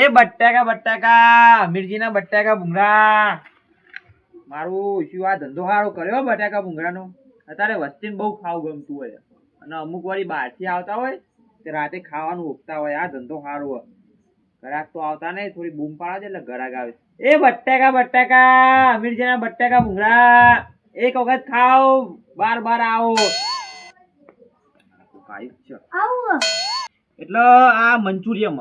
એ બટાકા બટાકા અમીરજીના બટાકા ભૂંગળા. મારું શું આ ધંધો સારો કર્યો બટાકા ભૂંગળાનો? અત્યારે વસ્તીને બહુ ખાવું ગમતું હોય. અને અમુક વાળી બહારથી આવતા હોય તે રાતે ખાવાનું ઓગતા હોય. આ ધંધો સારો હોય ઘરાક તો આવતા નહીં, થોડી બૂમ પાડે એટલે ઘરાક આવે એ બટાકા બટાકા અમીરજીના બટાકા ભૂંગળા. એક વખત ખાઓ, બાર બાર આવો. કાઈ છે. આવું. એટલે આ મંચુરિયમ.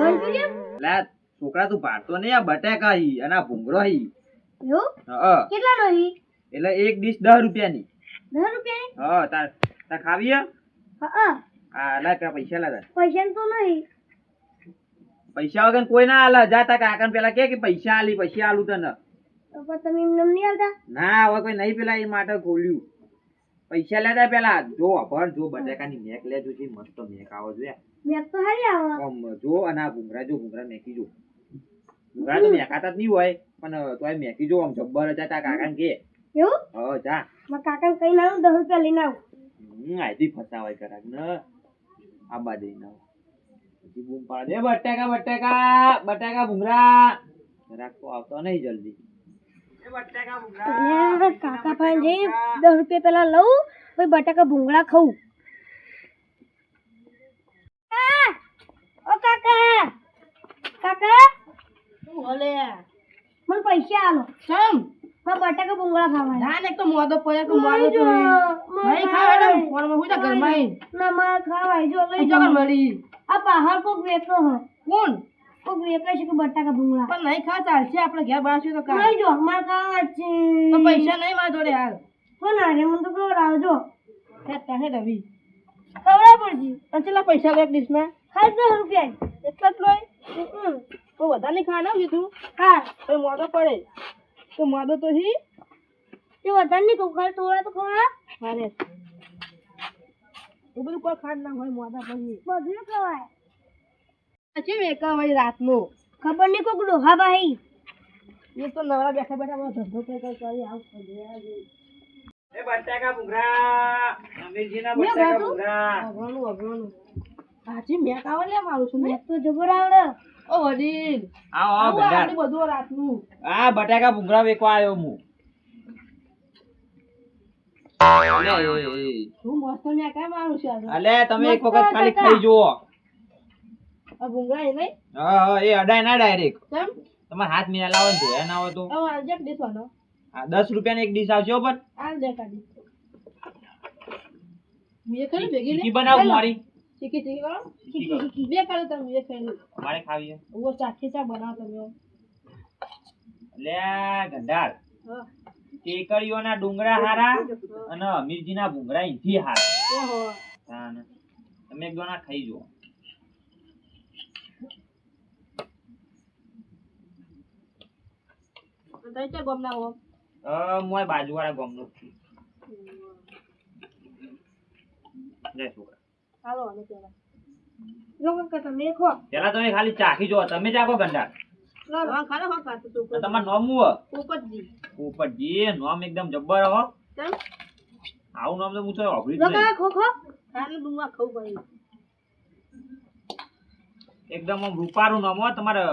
મંચુરિયન એટલે છોકરા તું ભાડતો નહીં આ બટાકા હી અને આ ભૂંગળો હી. કેટલાનો હી? એટલે એક ડીશ દસ રૂપિયાની. દસ રૂપિયાની? હા તાર તાર ખાવી હે? હા આ લા પૈસા લા પૈસા તો નહીં. પૈસા વગર કોઈ ના આલે. જા તાર કાકાને પેલા કે કે પૈસા આલી પછી આલું તને. તો પણ તમે એમને નહીં આવતા? ના હવે કોઈ નહીં પેલા એ માટે ખોલ્યું. પૈસા લેતા પેલા. જો અભર જો બટાકાની મેક લેજો છે મસ્ત મેક આવો છે. મેં તો હારી આવો. આમ જો અને આ ભૂંગળા જો ભૂંગળા મેકી જો. ભૂંગળા તો મેકાતા જ નહીં હોય પણ તોય મેકી જો. આમ જબ્બર હતા તાર કાકાને કે. એવું? હા જા. મારા કાકાને કઈ ના દસ રૂપિયા લઈને આવું. હમ, આયથી ફસાવાય કરાક ને. આ બાજુ ના પછી બૂમ પાડે બટાકા બટાકા બટાકા કરાક તો આવતો નહીં જલ્દી. બટાકા કાકા પાસે જઈ દસ રૂપિયા પેલા લઉં પછી બટાકા ભૂંગળા ખાઉં! ઓ કાકા. કાકા. ઓલે મને પૈસા આલો. ચમ મારે બટાકા ભૂંગળા ખાવા ના ને તો મોદો પડે તો મોદો તો નહીં ખાવા ને ફોનમાં હું તા ઘરમાં આઈ. ના મારે ખાવા જો લઈ ચોકન મળી. આ બહાર કોક વેચો હ કોણ? કોક વેચે છે કે બટાકા ભૂંગળા. પણ નહીં ખાવા ચાલશે આપણે ઘેર બનાવશું તો કાં લઈ જો મારે ખાવા છે. તો પૈસા નહીં મારા જોડે હાલ. મને તો રવિ. ખવડાવ પડજી અને કેટલા પૈસા લે એક ડીશમાં? ખાલી દસ રૂપિયા. એટલા જ લોય. તો વધારે નહીં ખાવા કીધું હા. તો મોડો પડે. તો મોડો તો હી. તે વધારે નહીં કહું ખાલી થોડા તો ખવડા મારે. એ બધું કોઈ ખાડ ના હોય મોડા પછી બધું ખવાય. પછી વેકા હોય રાતનું. ખબર નહીં કોક ડોહા ભાઈ એ તો નવરા બેઠા બેઠા બધો ધંધો કઈ કઈ કરી આવ એ બટાકા અમીરજીના હાજી મેં કાવા લે મારું છું. મેં મેં તો જબર આવડે. ઓ વડીલ. આવો આવો આવું બધું રાતનું. આ બટાકા ભૂંગળા વેચવા આવ્યો હું. અલે, એ, એ. શું મસ્ત મેં કાંઈ મારું છે આજે? તમે એક વખત ખાલી ખાઈ જુઓ. આ ભૂંગળા એ નહીં? હા હા એ અડાય ના ડાયરેક્ટ. કેમ? તમારે હાથ મિલાવો ને ધોયા ના હોય તો. આ દસ રૂપિયાની એક ડીશ આવશે હો પણ. આ દે કાઢી મેં ખાલી ભેગી ચીકી બનાવું મારી. ચીકી ચીકી બે કાઢો તમે બે ખાઈ મારે ખાવી છે ઓ સાચી ચા બનાવો તમે લે આ ગંધાર ડુંગરા હારા અને અમીરજીના ભૂંગળા અહીંથી હારા. ઓહો. તમે એક દોના ખાઈ જુઓ. તો તમે ચા ગમ ના હો. મોય બાજુવાળા ગામનો છું. લે છોકરા. હાલો અને પેલા. લોકો કે તમે ખો. પેલા તમે ખાલી ચાખી જુઓ. તમે ચાખો ગંધાર હા ખાલો હા ખાતો તો તો તમારું નામ હું પોપટજી. પોપટજી નામ એકદમ જબ્બર હો. આવું નામ તો હું તો સાંભળ્યું જ નહીં. ખો ખો. ખાને ડુંગા ખાવું પડે. એકદમ રૂપારું નામ હો. તમારે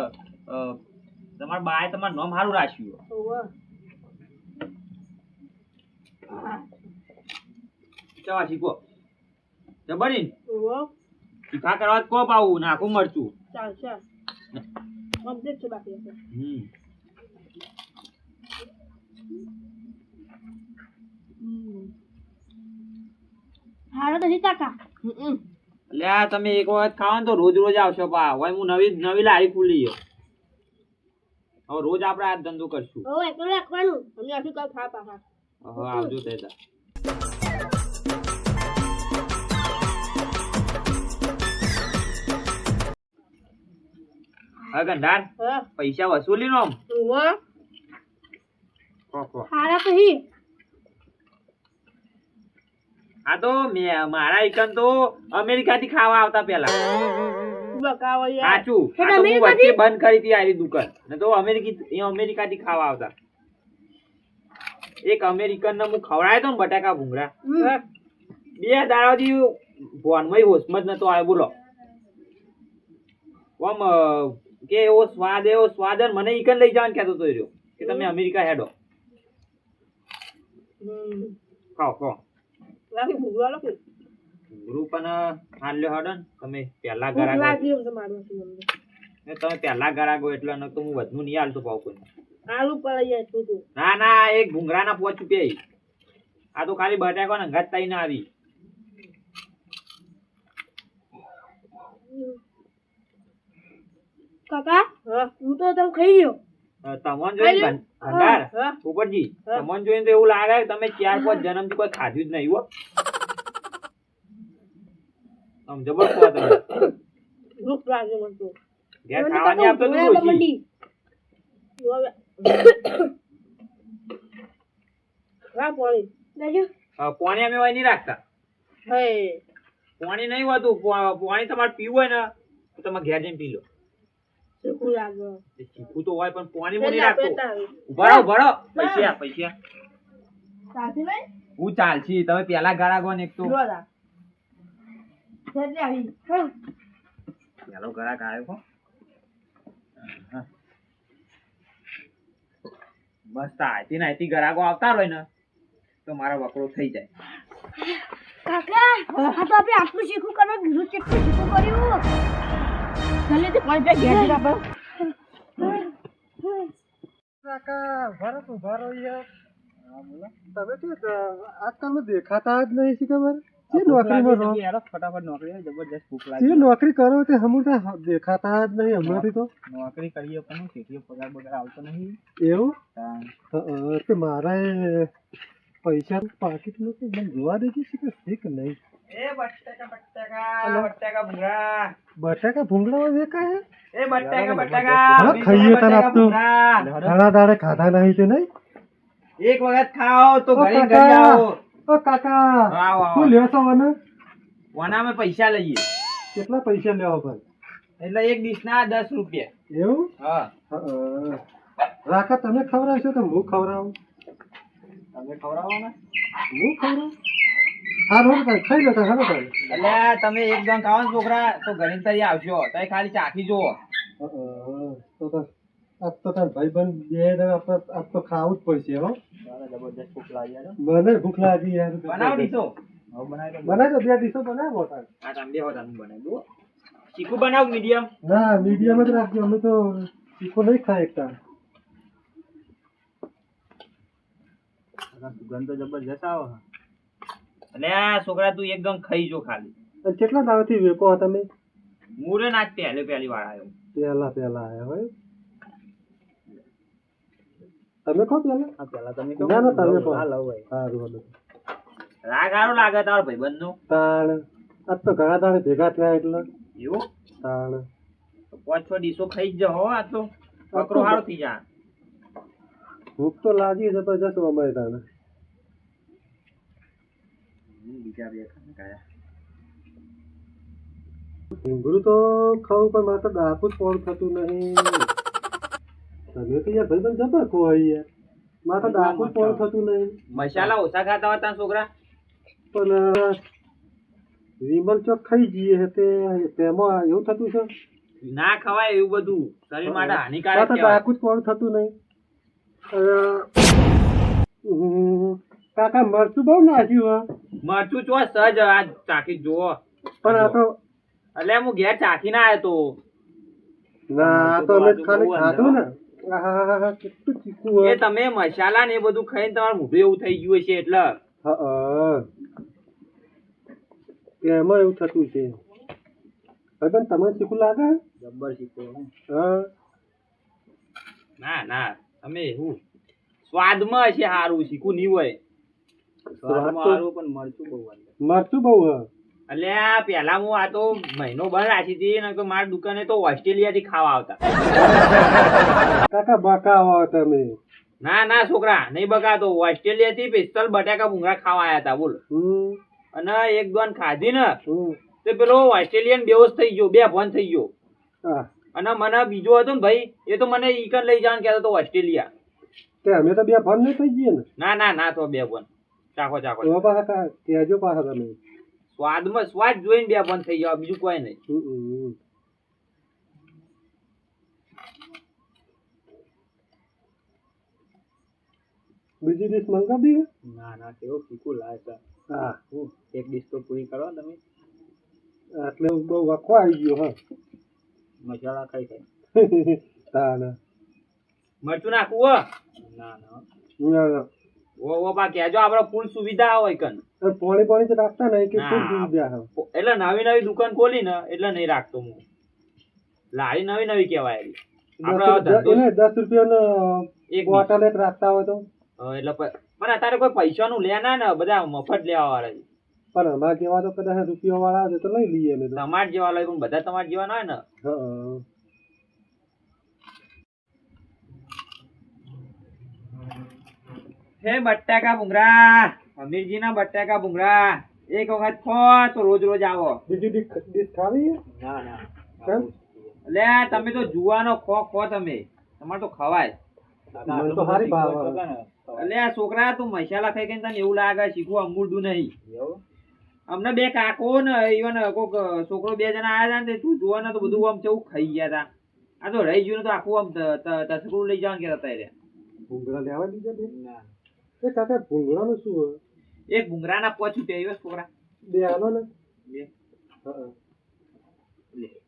તમારા બાએ તમારું નામ સારું રાખ્યું હો. ઓહો ચવા શીખો. જબરી ઓહો. તીખા કરવા તો કોપ આવું નાખું મરચું. ચાલ ચાલ. કમ્પ્લીટ છે બાકી હમ. હારો તો જી કાકા હમ. તમે એક વખત ખાઓ તો રોજ રોજ આવશો પા હવે હું નવી નવી લારી ખુલી છે. હવે રોજ આપણે આ ધંધો કરશું. ઓ એકલો રાખવાનું. અમે કાલ ખા આવજો તેતા હા ગંધાર. પૈસા વસૂલી નો. હારા તો હી આ તો મેં મારા એકન તો અમેરિકાથી ખાવા આવતા પેલા. સાચું. હું વચ્ચે બંધ કરી હતી આવી દુકાન. ને તો અમેરિકી અમેરિકા થી ખાવા આવતા. એક અમેરિકન ને હું ખવડાયો તો ને બટાકા ભૂંગળા. બે દાડાથી ભોનમય હોશમાં જ નતો આવ્યો. બોલો. આમ કે એવો સ્વાદ એવો સ્વાદ મને ઈકન લઈ જવાનું કહેતો તો રહ્યો કે તમે અમેરિકા હેડો. ખાઓ ખાઓ. ગ્રુપ અને હાલ્યો હેડો ને. તમે પહેલા. ને તમે પહેલા ગરાગો એટલે ન તો હું વધુ નહીં હાલતો પાવ કોઈ આલુ પડી જાય ના ના એક ભૂંગરાના પોચ રૂપિયા આ તો ખાલી બટાકો ને અંગાત તાઈ ના આવી કાકા હું. તો તમે ખાઈ ગયો. તમોન જોઈને ભંડાર. ઉપરજી તમોન જોઈને તો એવું લાગે તમે ચાર પાંચ જન્મથી કોઈ ખાધું જ નહીં હો. આમ જબર ખો તમે. ભૂખ લાગે મને તો. ઘેર ખાવાની આપતો તો હા પાણી. લેજો. પાણી અમે હોય નહીં રાખતા. હે. પાણી નહીં હોતું પાણી તમારે પીવું હોય ને તો તમે ઘેર જઈને પી લો. શીખું લાગે. ચીકુ તો હોય પણ પાણી હું નહીં પેલા રાખતો ઊભા ઊભા પૈસા પૈસા. સાચી ભાઈ? હું ચાલશી. તમે પેલા ગાળા ગો ને એક તો. પેલો ગળા આવ્યો આયતી ગરાગો આવતા હોય ને તો મારો વકરો થઈ જાય. કાકા આ તો આપણે આટલું શીખું કરવા બીજું કેટલું શીખું કર્યું. જલ્દી થી પાણી પી ઘેર જઈને આપણે તમે કે આજકાલમાં દેખાતા જ નહીં છે ખબર જે નોકરીમાં રહો ફટાફટ નોકરી જબરજસ્ત ભૂખ જે નોકરી કરો તે હમણાં દેખાતા જ નહીં હમણાંથી તો. નોકરી કરીએ પણ કેટલી પગાર બગાર આવતો નહીં. એવું? તે મારા પૈસા પાકીટમાં તો મને જોવા દેજે છે કે છે કે નહીં. એ બટાકા બટાકા બટાકા ભૂંગળા બટાકા ભૂંગળા દેખાય એ બટાકા બટાકા ખાઈએ તને. ભૂંગળા. ઘણા દાડે ખાધા નહીં તે નહીં? એક વખત ખાઓ તો ઘરે ઘરે આવો. ઓ કાકા. શું લ્યો છો મને વના અમે પૈસા લઈએ. કેટલા પૈસા લેવા પર એટલે એક ડીશ ના દસ રૂપિયા. એવું? હા. રાખા તમે ખવડાવશો તો હું ખવડાવું? તમે ખવડાવવાના હું ખવડાવું? હા રોડ ભાઈ ખાઈ લો હાલો ભાઈ એટલે તમે એક દમ ખાઓ છોકરા તો ગણિત તરી આવશો. તો ખાલી ચાખી જુઓ. તો તો આજ તો તાર ભાઈબંધ બે તો ખાવું જ પડશે હો. જબરજસ્ત ભૂખ લાગી મને ભૂખ લાગી યાર. બનાવો દીશો બનાવી દો બે ડીશો બનાવો તાર. આ તમે બે હોતા બનાવી દો. ચીકુ બનાવ મીડિયમ? ના મીડિયમ જ રાખજો અમે તો ચીકો નહીં ખાય એકતા સુગંધ તો જબરજસ્ત આવે. એટલે આ છોકરા તું એકદમ ખાઈ જો ખાલી. કેટલા દાડાથી વેકો હતા તમે? મુરે ના જ પહેલે પહેલી વાર આવ્યો પહેલા પહેલા આયા હોય. તમે કહો પહેલા આ પહેલા તમે ના ના તમે ખો હા લવ ભાઈ. સારું હતું રાગ સારો લાગે તારો ભાઈબંધ નો તાણ. આજ તો ઘણા દાડે ભેગા થયા એટલે. એવું? તાણ. પાંચ છ ડીશો ખાઈ જ હો આ તો. પકરો સારો થઈ જા. ભૂખ તો લાગી જબરજસ્ત અમારે તાણે. બીજા બે કાયા. તો ખાવું પણ મારે તો ડાકું જ ફોન થતું નહીં. તમે તો યાર ભાઈબંધ જબર ખો યાર. મારે તો ડાકું જ ફોન થતું નહીં. મસાલા ઓછા ખાતા હતા છોકરા? પણ વિમલ ચોક ખાઈ જઈએ હતે તે તેમાં એવું થતું છે? ના ખવાય એવું બધું. શરીર માટે હાનિકારક કહેવાય. ડાકું જ ફોન થતું નહીં. કાકા મરચું બહુ નાખ્યું હા. મરચું ચો સજ આ ચાખી જુઓ. પણ આ તો એટલે હું ઘેર ચાખી ના આવ્યો તો. ના તો અમે ખાલી ખાધું ને. એ તમે મસાલા ને એ બધું ખાઈને તમારું મોઢું એવું થઈ ગયું છે એટલે. એમાં એવું થતું છે. અગર તમને શીખું લાગે? જબ્બર શીખો ના ના તમે એવું. સ્વાદમાં છે સારું શીખું નહીં હોય સ્વાદમાં તો- સારું પણ મરચું બહુ હા. એટલે પેલા હું આ તો મહિનો બંધ રાખી હતી ને તો મારી દુકાને તો ઓસ્ટ્રેલિયા થી ખાવા આવતા. કાકા બકાવો તમે. ના ના છોકરા નહીં બગાતો ઓસ્ટ્રેલિયા થી પિસ્તલ બટાકા ભૂંગળા ખાવા આયા હતા બોલ. અને એક દોન ખાધી ને તો પેલો ઓસ્ટ્રેલિયન બેહોશ થઈ ગયો બે ફોન થઈ ગયો. અને મને બીજો હતો ને ભાઈ એ તો મને ઈકન લઈ જવાનું કહેતો હતો ઓસ્ટ્રેલિયા. અમે તો બે ફોન નહીં થઈ ને. ના ના ના તો બે ફોન ચાખો ચાખો. એમાં પાછા કા તેજો પાછા તમે. સ્વાદમાં સ્વાદ જોઈને બે બંધ થઈ જાવ બીજું કોઈ નહીં. બીજી ડીશ મંગાવી ના ના કેવો ફીકું લાગે હા. એક ડીશ તો પૂરી કરો તમે. એટલે હું બહુ વખો આવી ગયો હા. મસાલા ખાઈ ખાઈ. ના ના. મરચું નાખવું ના ના ના ના. ઓ ઓ બા કહેજો આપણે ફૂલ સુવિધા હોય કન અને પાણી પાણી તો રાખતા નહીં કે ના. સુવિધા હા એટલે નવી નવી દુકાન ખોલી ને એટલે નહીં રાખતો હું. લારી નવી નવી કહેવાય એરી. દસ રૂપિયાનો એક બોટલ એક રાખતા હોય તો. એટલે પણ અત્યારે કોઈ પૈસાનું લે ના ને બધા મફત લેવા વાળા છે. પણ અમારા જેવા તો કદાચ રૂપિયા વાળા તો લઈ લઈએ તમાર જેવા લઈ પણ બધા તમાર જેવા ના હોય ને. હા હે બટાકા ભૂંગરા અમીરજી ના બટાકા ભૂંગરા એક વખત ખો તો રોજ રોજ આવો. બીજી ડીશ ખાવી ના ના. એટલે તમે તો જુવાનો ખો ખો તમે. તમારે તો ખવાય. એટલે આ છોકરા તું મસાલા ખાઈ ગઈ તને એવું લાગે શીખવું અમૂળતું નહીં. અમને બે કાકો ને ઈવન કોક છોકરો બે જણા આયા હતા ને તું જોવા ને તો બધું આમ કેવું ખાઈ ગયા હતા આ તો રહી ગયું ને તો આખું આમ તસકડું લઈ જવાનું કે હતા ભૂંગળા લેવા દીધા બે એ કાકા ભૂંગળાનું શું હોય? એક ભૂંગરાના પોચ રૂપિયા આવ્યો છોકરા બે આનો ને. બે.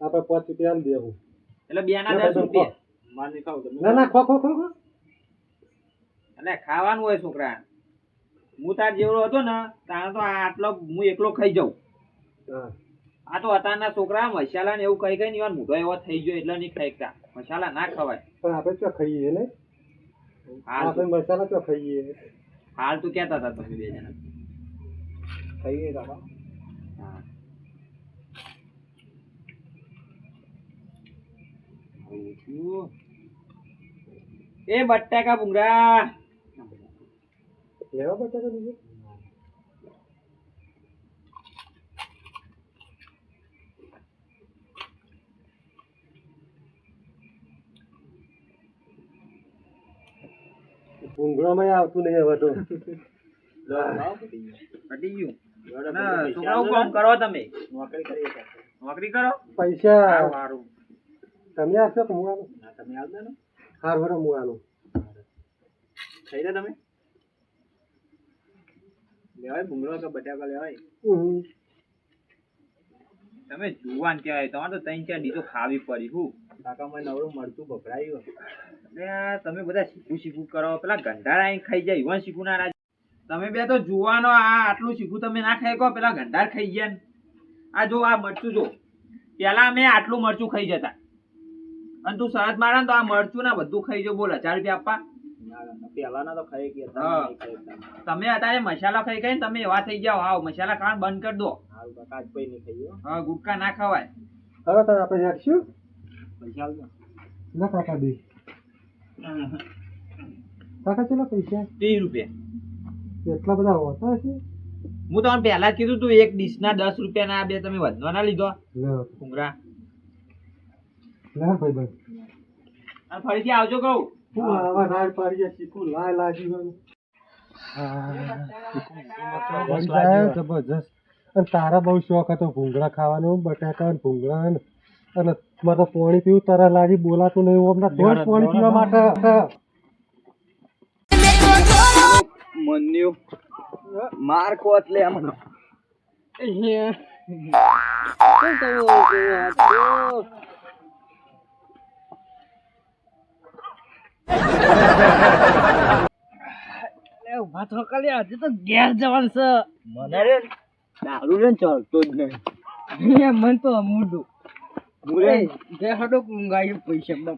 આપણે પાંચ રૂપિયા દેવું એટલે બે ના દસ રૂપિયા. ના ના ખો ખો ખો ખો. એટલે ખાવાનું હોય છોકરા. હું તાર જેવડો હતો ને તારે તો આટલો હું એકલો ખાઈ જાઉં. આ તો અત્યારના છોકરા મસાલા ને એવું કઈ કઈ નહીં મોટો એવો થઈ ગયો એટલે નહીં ખાઈતા મસાલા ના ખવાય. પણ આપણે ચો ખાઈએ ને? આપણે મસાલા ચો ખાઈએ? હાલ તો કેતા હતા તમે બે જણા ખાઈએ કાકા હા. આવું છું. એ બટાકા ભૂંગરા લેવા બટાકા બીજે ભૂંગળામાં આવતું નહીં હવે તો. પટી ગયું. છોકરાઓ કામ કરો તમે. નોકરી કરો પૈસા. સારું, સારું. તમે આપશો કે હું આલું તમે આવજો ને. હાર હું થઈ રહ્યા તમે. લેવાય ભૂંગળો કે બટાકા લેવાય? તમે જુવાન કહેવાય. તમારે તો ત્રણ ચાર ડીજો ખાવી પડી હું. કાકામાં નવરું મળતું ભભરાયું તમે બધા શીખું શીખું કરો. પેલા ગંધાર અહીં ખાઈ જાય યુવાન શીખું ના રાજ તમે બે તો જુવાનો આ આટલું શીખું તમે ના ખાઈ કહો પેલા ગંધાર ખાઈ ગયા આ જો આ મરચું જો. પેલા અમે આટલું મરચું ખાઈ જતા. અને તું સરહદ મારે તો આ મરચું ના બધું ખાઈ જો બોલ હજાર રૂપિયા આપવા. પેલાના તો ખાઈ ગયા હા. તમે અત્યારે મસાલા ખાઈ ગયા તમે એવા થઈ જાઓ. આવ મસાલા ખાવાનું બંધ કરી દો. આજ કોઈ નહીં ખાઈ હા. ગુટકા ના ખવાય. હવે આપણે હેડશું પૈસા આલજો ના કાકા બી કાકા ચલો પૈસા ત્રીસ રૂપિયા એટલા બધા હોતા છે હું તમને પહેલા કીધું તું એક ડીશ ના દસ રૂપિયા ના બે તમે વધવા ના લીધો લે ભૂંગરા ભાઈ ભાઈ ફરીથી આવજો કહું હું આવા રાડ પાડીએ શીખું લાય લાગી ગયું જબરજસ્ત અને તારા બહુ શોખ હતો ભૂંગળા ખાવાનો બટાકા ભૂંગળા અને મારે પાણી પીવું તારા લાગી બોલાતું નહીં હમણાં તો જ પાણી પીવા માટે મન્યુ માર કોત લે મને ઊભા તો કાલે હજી તો ઘેર જવાનું છે. મને રે દારૂ રે ચાલતો જ નહીં. મન તો અમૂડું મુરે બે હડો પૈસા.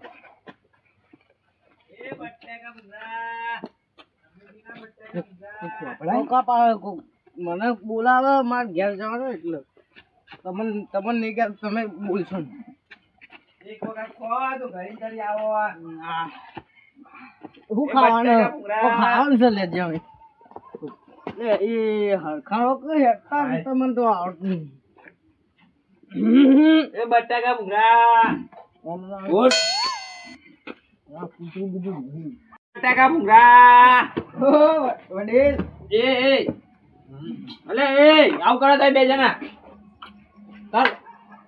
મને બોલાવે મારે ઘેર જવાનું એટલે. તમને તમને નહીં કે તમે બોલશો ને. એક વખત ખો તો ઘરે ચડી આવો. આ. શું એ ખાવાનું? છે લે જાવ લે એ હરખાણો કે હેઠા ને તમને તો આવડતું નહીં. એ બટાકા ભૂંગરા હમણાં ઉઠ. આ કૂતરું બધું નહીં. બટાકા ભૂંગરા વડીલ. એ એ. અલે એ આવું કરો તમે બે જણા. ચાલ.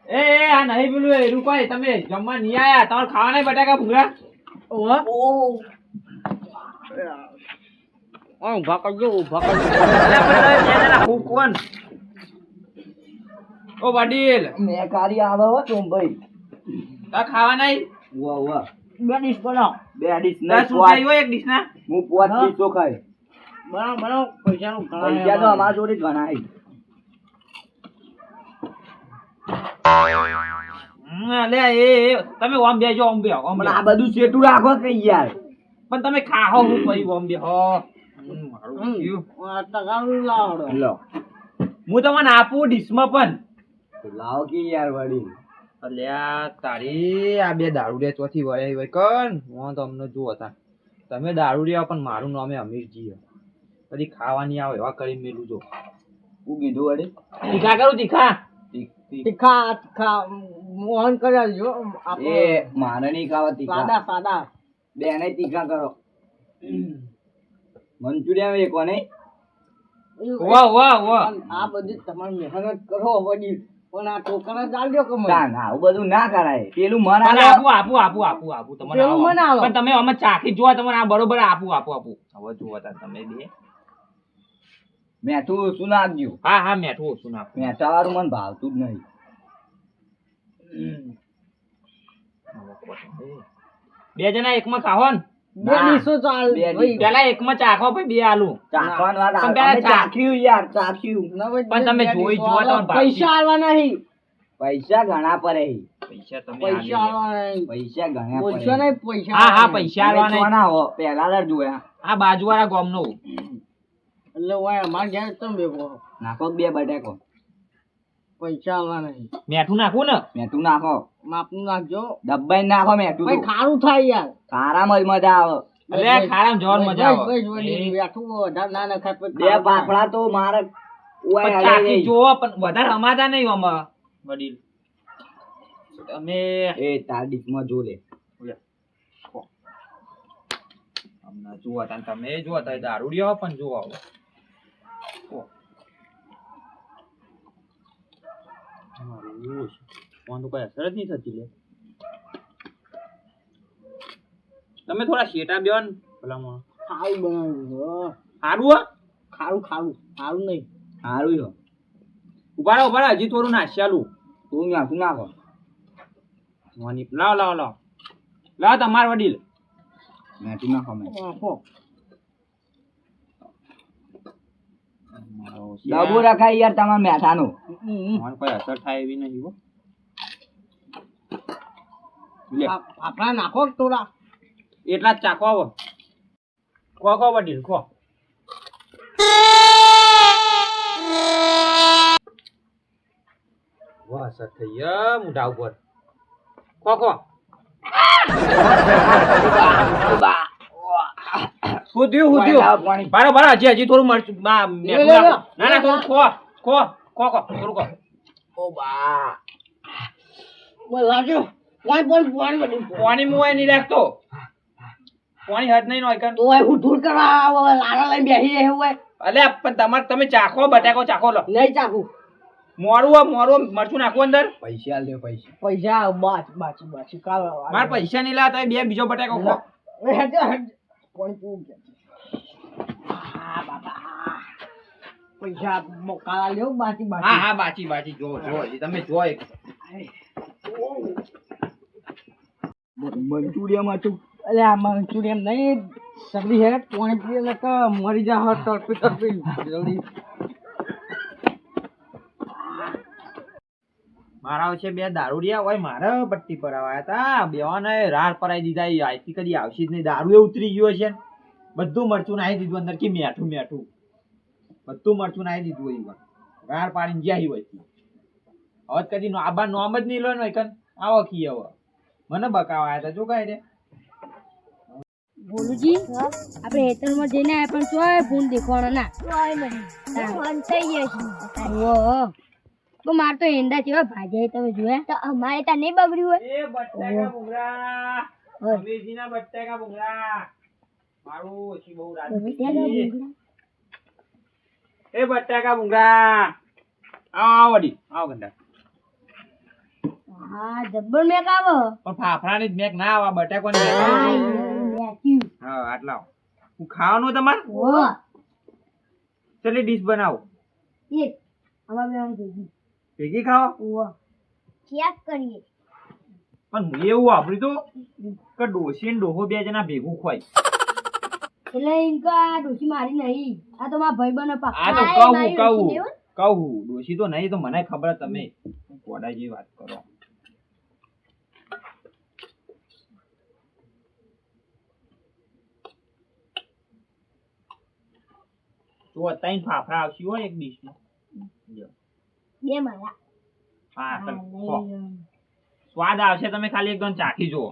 એ એ આ નહીં પેલું એ રૂપાઈ તમે જમવા નહીં આયા. તમારે ખાવા નહીં બટાકા ભૂંગરા ઓ. ઊભા કરજો અલ્યા પણ તમે બે જણા હું કોણ ઓ વડીલ. મેં કારી આવે હો તું ભાઈ તા ખાવા નહીં વાહ વાહ. બે ડીશ બનાવ. બે ડીશ ના રૂપિયા આવ્યો એક ડીશ ના હું પોત હા. પીસો બનાવ બનાવ. પૈસા નું ઘણા પૈસા તો અમારા જોડે. ઘણા છે. હમ, અલ્યા એ તમે ઓમ બેજો ઓમ બે ઓમ આ બધું સેટું રાખો કે યાર. પણ તમે ખાહો હું પછી ઓમ લાવડો લો. હું તમને આપું ડીશમાં પણ. લાવો કે યાર વળી અલ્યા તારી આ બે દારૂડિયા ચોથી વળે હોય કન હું તમને જુઓ હતા તમે દારૂડિયા પણ મારું નામે અમીરજી પછી ખાવાની આવે એવા કરી મેલું જો. હું કીધું વળી તીખા કરું તીખા? તીખ- તીખ. મોહન કર્યા જો એ મારે નહીં ખાવા તીખા. સાદા સાદા. બેને તીખા કરો. મંચુરિયન એક નહીં વાહ વાહ વાહ. આ બધી તમારી મહેનત કરો વડીલ. પણ આ ટોકરા ચાલજો કે મને? ના ના આવું બધું ના કરાય. પેલું મન આલે. આપું આપું આપું આપું આપું તમને પેલું આવો. મને પણ તમે અમે ચાખી જોવા તમને આ બરોબર આપું આપું આપું. હવે જુઓ તા તમે બે. મેઠું શું નાખજો. હા હા મેઠું ઓછું નાખું. મેઠા વાળું મને ભાવતું જ નહીં. બે જણા એકમાં ખાવો ને બે ડીશો ચાલ બે ભાઈ. ડીશો. પેલા એકમાં ચાખો પછી બે આલુ. ચાખવાની વાત પેલા ચાખ્યું યાર ચાખ્યું. પણ તમે જોઈ ડીશો તો પૈસા આલવા નહીં પૈસા ઘણા પડે પૈસા તમે પૈસા આલી આલવા નહીં પૈસા ઘણા પૈસા નહીં પૈસા હા હા પૈસા આલવા નહીં ના હો પહેલા દર જોયા. આ બાજુવાળા ગામનો. એટલે ઓય અમાર ઘેર તમે નાખો બે બટેકો. પૈસા આલવા નહીં. મેઠું નાખું ને. મેઠું નાખો. માપનું નાખજો. ડબ્બાઈ નાખો મેઠું ભાઈ ખારું થાય યાર. ખારામાં મજ મજા આવે. અરે આ જોર મજા આવે. બેઠું વધારે ના નખાય બે પાપડા તો મારે ઓય. જોવો પણ વધારે રમાતા નહીં આમાં વડીલ. તમે એ તાર ડીશમાં જો લે હમણાં જોવા તા તમે તા દારૂડિયા પણ જુઓ આવો. ઓ. મારું ફોન તો કઈ અસર જ નહીં થતી લે. તમે થોડા શેટા બે ને ભલામણ. ખારું બનાવ્યું સારું હો. ખારું ખારું સારું નહીં. સારું હો. ઉભાડા ઉભાડા હજી થોડું નાશ્યાલું તું નાખું નાખો મોની લાવ લાવ લાવ. લાવ તમાર વડીલ. મેઠું નાખો મેં ડબ્બો રખાય યાર તમાર મેઠાનું. મને કોઈ અસર થાય એવી નહીં હો. લે. આપણા નાખો થોડા એટલા જ ચાખો આવો. ખો ખો વડીલ ખો. વાહ અસર થઈ યા મોઢા ઉપર. ખો ખો. શું શું પાણી. બારો બારો હજી હજી થોડું મરચું નાખો. ના ના થોડું ખો ખો ખો ખો થોડું ખો. ઓ બા. બોલ લાજો કોઈ બોલ પાણી પાણી મુવાય નહીં રાખતો પાણી હાથ નહીં હોય કન તો એ હુઠુર કરવા આવો, લારા લઈને બેસી રહે હોય. અલે પણ તમારે તમે ચાખો બટાકો ચાખો લો. નહીં ચાખું. મોરું મોરું મરચું નાખવું અંદર. પૈસા લે પૈસા. પૈસા બાચ બાચ બાચ કાલ મારે પૈસા નહીં લાતા બે બીજો બટાકો ખો. હેડજો, હેડજો. પીવું છે. આ બાપા. પૈસા મોકાળા લ્યો બાકી બાચી હા હા બાચી બાકી જો જો તમે જો એક. મંચુરિયામાં તું અરે આ મંચુરિયન નહીં. સગડી હે પાણી પીએ ને તો મરી જા તડપી તડપી. જલ્દી. મારા છે બે દારૂડિયા હોય મારે પટ્ટી પરાવાયા હતા. બેવાને રાર પરાઈ દીધા. ઈ આઈથી કદી આવશે જ નહીં. દારૂ એ ઉતરી ગયો છે. બધું મરચું નાહી દીધું અંદર. કે મેઠું મેઠું. બધું મરચું નાહી દીધું હોય ઈવન. રાર પાડીને જ્યાં હોય હવે કદી નો- આબા નોમ જ નહીં લો ને કન. આવો કી હવે મને બકાવા હતા. જો કાંઈ રે. ભોલુજી આપણે હેતરમાં જઈને આયા પણ ચોય ભૂલ દેખવાનો ના. ઓહો. તો માર તો એંડા જેવા ભાજ્યા તમે જોયા તો અમારે ત્યાં નહીં બગડ્યું હોય? એ બટાકા ભૂંગળા. હોય. બટાકા ભૂંગળા. મારું ઓછી બહુ રાત તમે ત્યાં ના થઈ. ભૂંગળા? એ બટાકા ભૂંગળા. આવો વડી. આવો ગંડા હા જબ્બર મેક આવો. પણ ફાફડાની જ મેક ના આવે બટાકોની મેક. હા, આટલા ખાવાનું તમારે. ચલી ડીશ બનાવો. એક. બેવાનું ભેગી ખાવા? ચેક કરીએ. પણ હું એવું વાપર્યું તો કે ડોસી ને ડોહો બે જણા ભેગું ખવાય. એટલે એમ કે આ ડોસી મારી નહીં. આ તો મારા ભાઈ બને આ તો કહું કહું કહું. ડોસી તો નહીં તો મને ખબર જ તમે કોડા જેવી વાત કરો. તો અત્યારે ફાફડા આવશે હોય એક ડીશમાં. લ્યો. બે મારા હા. સ્વાદ આવશે તમે ખાલી એકદમ ચાખી જુઓ.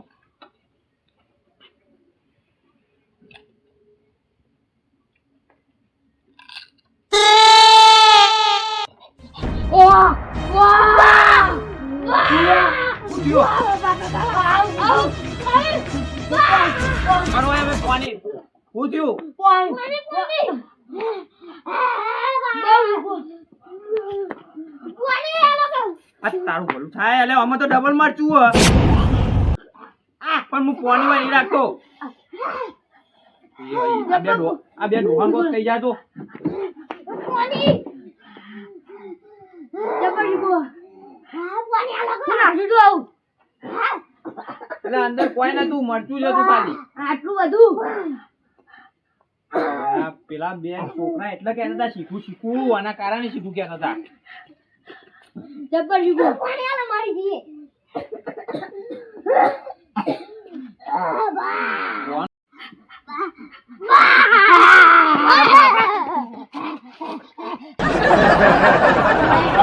હું થયું તારું થાય આમાં તો ડબલ મરચું હ. પણ હું થઈ જાતો અંદર કોઈ નતું મરચું જ હતું ખાલી. આટલું બધું? પેલા બે છોકરા એટલે કહેતા હતા શીખવું શીખવું આના કારણે શીખવું કહેતા હતા. જબ્બર પાણી મારી દીએ